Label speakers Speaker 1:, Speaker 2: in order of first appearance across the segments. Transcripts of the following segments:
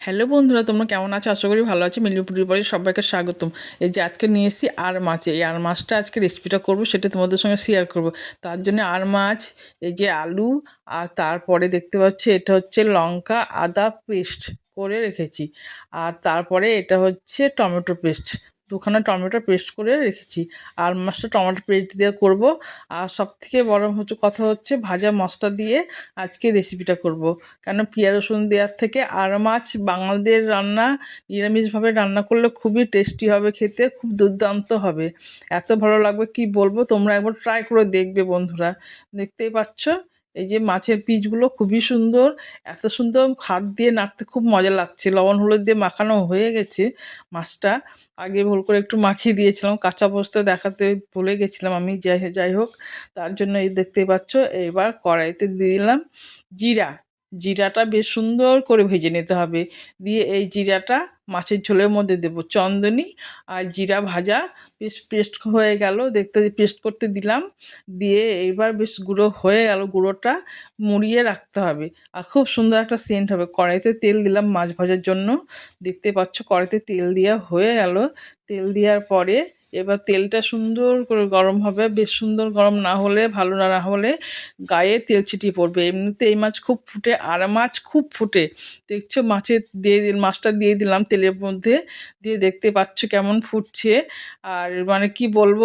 Speaker 1: Hello বন্ধুরা, তোমরা কেমন আছো? আশা করি ভালো আছো। মিলিপুরি পরে সবাইকে স্বাগতম। এই যে আজকে নিয়ে এসেছি আর মাছ। এই আর মাছটা আজকে রেসিপিটা করব, সেটা তোমাদের সঙ্গে শেয়ার করব। তার জন্য আর মাছ, এই যে আলু, আর তারপরে দেখতে পাচ্ছি এটা হচ্ছে লঙ্কা আদা পেস্ট করে রেখেছি। আর তারপরে এটা হচ্ছে টমেটো পেস্ট দুখানা টমেটো পেস্ট করে রেখেছি। আর মাছটা টমেটো পেস্ট দিয়ে করব। আর সব থেকে বড় হচ্ছে কথা হচ্ছে ভাজা মশলা দিয়ে আজকে রেসিপিটা করব। কেন পেঁয়াজ রসুন দেওয়ার থেকে আর মাছ বাঙালদের রান্না, নিরামিষভাবে রান্না করলে খুবই টেস্টি হবে খেতে, খুব দুর্দান্ত হবে। এত ভালো লাগবে কি বলব? তোমরা একবার ট্রাই করে দেখবে বন্ধুরা। দেখতেই পাচ্ছ? এই যে মাছের পিসগুলো খুবই সুন্দর। এত সুন্দর হাত দিয়ে নাড়তে খুব মজা লাগছে। লবণ, হলুদ দিয়ে মাখানো হয়ে গেছে মাছটা। আগে ভুল করে একটু মাখিয়ে দিয়েছিলাম। কাঁচা অবস্থা দেখাতে ভুলে গেছিলাম আমি। যাই যাই হোক, তার জন্য এই দেখতে পাচ্ছ, এবার কড়াইতে দিয়ে দিলাম জিরা। জিরাটা বেশ সুন্দর করে ভেজে নিতে হবে। দিয়ে এই জিরাটা মাছের ঝোলের মধ্যে দেব চন্দনি আর জিরা ভাজা। বেশ পেস্ট হয়ে গেল, দেখতে পেস্ট করতে দিলাম। দিয়ে এবার বেশ গুঁড়ো হয়ে গেল, গুঁড়োটা মুড়িয়ে রাখতে হবে। আর খুব সুন্দর একটা সেন্ট হবে। কড়াইতে তেল দিলাম মাছ ভাজার জন্য। দেখতে পাচ্ছ কড়াইতে তেল দেওয়া হয়ে গেল। তেল দেওয়ার পরে এবার তেলটা সুন্দর করে গরম হবে। বেশ সুন্দর গরম না হলে, ভালো না না হলে গায়ে তেল ছিটিয়ে পড়বে। এমনিতে এই মাছ খুব ফুটে, আর মাছ খুব ফুটে। দেখছ মাছের দিয়ে মাছটা দিয়ে দিলাম তেলের মধ্যে। দিয়ে দেখতে পাচ্ছ কেমন ফুটছে। আর মানে কি বলব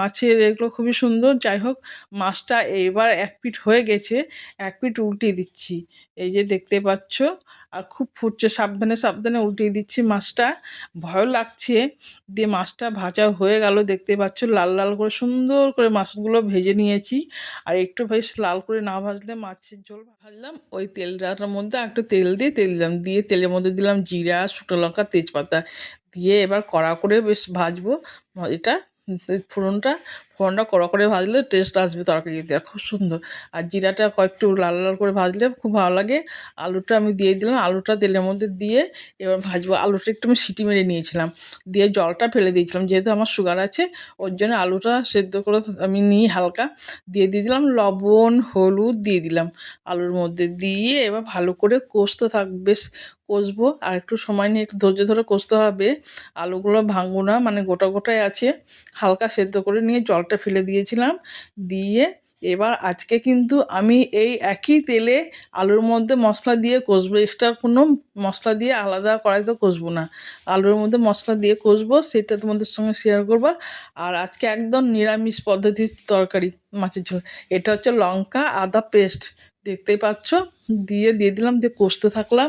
Speaker 1: মাছের এগুলো খুবই সুন্দর। যাই হোক, মাছটা এবার এক পিঠ হয়ে গেছে, এক পিঠ উল্টিয়ে দিচ্ছি। এই যে দেখতে পাচ্ছ আর খুব ফুটছে, সাবধানে সাবধানে উল্টিয়ে দিচ্ছি মাছটা। ভয় লাগছে দিয়ে মাছটা ভাজা হয়ে গেল, দেখতে পাচ্ছ লাল লাল করে সুন্দর করে মাছগুলো ভেজে নিয়েছি। আর একটু বেশ লাল করে না ভাজলে মাছের ঝোল ভাজলাম ওই তেলটার মধ্যে একটু তেল দিয়ে তেল দিলাম, দিয়ে তেলের মধ্যে দিলাম জিরা, শুকনো লঙ্কা, তেজপাতা। দিয়ে এবার কড়া করে বেশ ভাজবো, এটা ফোড়নটা ফোড়নটা কড়া করে ভাজলে টেস্ট আসবে তরকারি তরকারিতে খুব সুন্দর। আর জিরাটা কয়েকটু লাল লাল করে ভাজলে খুব ভালো লাগে। আলুটা আমি দিয়ে দিলাম। আলুটা তেলের মধ্যে দিয়ে এবার ভাজবো। আলুটা একটু আমি সিটি মেরে নিয়েছিলাম। দিয়ে জলটা ফেলে দিয়েছিলাম। যেহেতু আমার সুগার আছে, ওর জন্য আলুটা সেদ্ধ করে আমি নিই হালকা। দিয়ে দিয়ে দিলাম লবণ, হলুদ দিয়ে দিলাম। আলুর মধ্যে দিয়ে এবার ভালো করে কষতে থাক বেশ কষবো আর একটু সময় নিয়ে একটু ধৈর্য ধরে কষতে হবে। আলুগুলো ভাঙবো না মানে গোটা গোটায় আছে। হালকা সেদ্ধ করে নিয়ে জলটা ফেলে দিয়েছিলাম। দিয়ে এবার আজকে কিন্তু আমি এই একই তেলে আলুর মধ্যে মশলা দিয়ে কষবো। এক্সট্রা কোনো মশলা দিয়ে আলাদা কড়াইতে কষবো না। আলুর মধ্যে মশলা দিয়ে কষবো, সেটা তোমাদের সঙ্গে শেয়ার করব। আর আজকে একদম নিরামিষ পদ্ধতির তরকারি, মাছের ঝোল। এটা হচ্ছে লঙ্কা আদা পেস্ট দেখতেই পাচ্ছ? দিয়ে দিয়ে দিলাম, দিয়ে কষতে থাকলাম।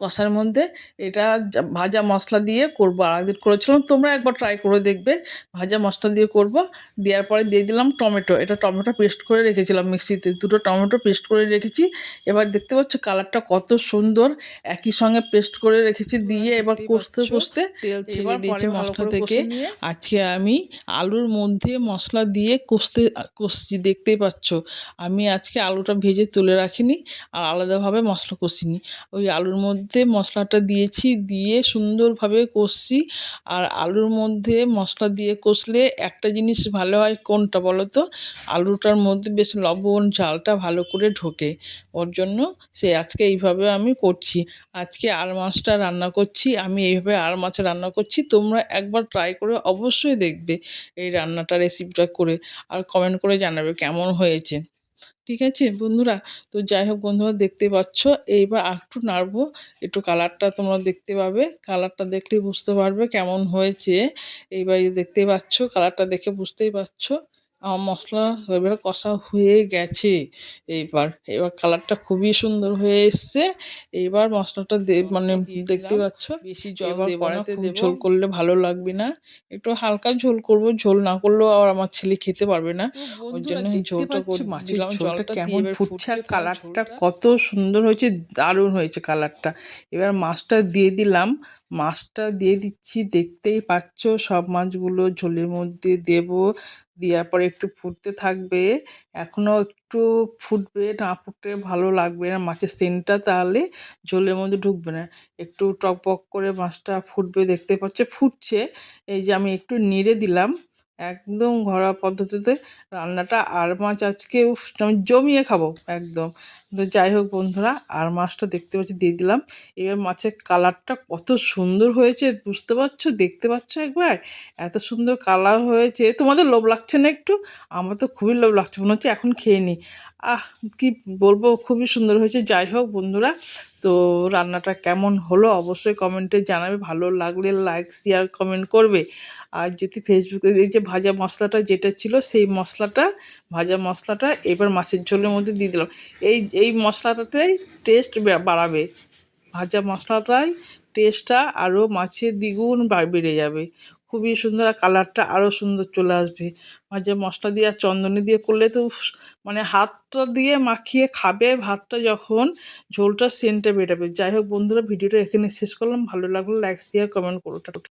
Speaker 1: কষার মধ্যে এটা ভাজা মশলা দিয়ে করব। আর একদিন করেছিলাম তোমরা একবার ট্রাই করে দেখবে। ভাজা মশলা দিয়ে করব। দেওয়ার পরে দিয়ে দিলাম টমেটো। এটা টমেটো পেস্ট করে রেখেছিলাম মিক্সিতে। দুটো টমেটো পেস্ট করে রেখেছি। এবার দেখতে পাচ্ছ কালারটা কত সুন্দর। একই সঙ্গে পেস্ট করে রেখেছি দিয়ে এবার কষতে কষতে তেল ছেড়ে দিয়েছি মশলা থেকে। আজকে আমি আলুর মধ্যে মশলা দিয়ে কষতে কষছি দেখতেই পাচ্ছ। আমি আজকে আলুটা ভেজে তুলে রাখিনি। আর আলাদাভাবে মশলা কষিনি। ওই আলুর মধ্যে মধ্যে মশলাটা দিয়েছি, দিয়ে সুন্দরভাবে কষছি। আর আলুর মধ্যে মশলা দিয়ে কষলে একটা জিনিস ভালো হয় কোনটা বলো তো? আলুটার মধ্যে বেশ লবণ, ঝালটা ভালো করে ঢোকে। ওর জন্য সে আজকে এইভাবে আমি করছি। আজকে আর মাছটা রান্না করছি, আমি এইভাবে আর মাছ রান্না করছি। তোমরা একবার ট্রাই করে অবশ্যই দেখবে এই রান্নাটা রেসিপিটা করে। আর কমেন্ট করে জানাবে কেমন হয়েছে। ঠিক আছে বন্ধুরা, তো যাই হোক বন্ধুরা, দেখতে পাচ্ছ, এইবার একটু নাড়বো। একটু কালারটা তোমরা দেখতে পাবে। কালারটা দেখলেই বুঝতে পারবে কেমন হয়েছে। এইবার দেখতে পাচ্ছ, কালারটা দেখে বুঝতেই পারছ। আমার মশলা এবার কষা হয়ে গেছে। এইবার এবার কালারটা খুবই সুন্দর হয়ে এসছে। এইবার মশলাটা মানে দেখতে পাচ্ছ? বেশি জল কড়াইতে ঝোল করলে ভালো লাগবে না। একটু হালকা ঝোল করব ঝোল না করলেও আর আমার ছেলে খেতে পারবে না। ওই জন্য ঝোলটা মাছিলাম জলটা কেমন ফুটছে আর কালারটা কত সুন্দর হয়েছে দারুণ হয়েছে কালারটা। এবার মাছটা দিয়ে দিলাম। মাছটা দিয়ে দিচ্ছি দেখতেই পাচ্ছ? সব মাছগুলো ঝোলের মধ্যে দেব। দেওয়ার পরে একটু ফুটতে থাকবে, এখনও একটু ফুটবে, না ফুটে ভালো লাগবে না, মাছের সেন্টটা তাহলে ঝোলের মধ্যে ঢুকবে না। একটু টক করে মাছটা ফুটবে, দেখতে পাচ্ছে, ফুটছে। এই যে আমি একটু নেড়ে দিলাম। একদম ঘরোয়া পদ্ধতিতে রান্নাটা আর মাছ আজকে আমি জমিয়ে খাব, একদম। তো যাই হোক বন্ধুরা, আর মাছটা দেখতে পাচ্ছি, দিয়ে দিলাম। এবার মাছের কালারটা কত সুন্দর হয়েছে, বুঝতে পারছ? দেখতে পাচ্ছ একবার? এত সুন্দর কালার হয়েছে। তোমাদের লোভ লাগছে না একটু? আমার তো খুবই লোভ লাগছে, মনে হচ্ছে এখন খেয়ে নিই আহ, কি বলব, খুবই সুন্দর হয়েছে। যাই হোক বন্ধুরা তো রান্নাটা কেমন হলো অবশ্যই কমেন্টে জানাবে। ভালো লাগলে লাইক শেয়ার কমেন্ট করবে। আর যদি ফেসবুকে এই যে ভাজা মশলাটা যেটা ছিল সেই মশলাটা, ভাজা মশলাটা এবার মাছের ঝোলের মধ্যে দিয়ে দিলাম। এই এই মশলাটাতেই টেস্ট বাড়াবে। ভাজা মশলাটাই টেস্টটা আরও মাছের দ্বিগুণ বেড়ে যাবে। খুবই সুন্দর আর কালারটা আরও সুন্দর চলে আসবে। মাঝে মশলা দিয়ে আর চন্দনে দিয়ে করলে তো মানে হাতটা দিয়ে মাখিয়ে খাবে, ভাতটা যখন ঝোলটা সেন্টে বেরোবে। যাই হোক বন্ধুরা, ভিডিওটা এখানে শেষ করলাম। ভালো লাগল লাইক শেয়ার কমেন্ট করো।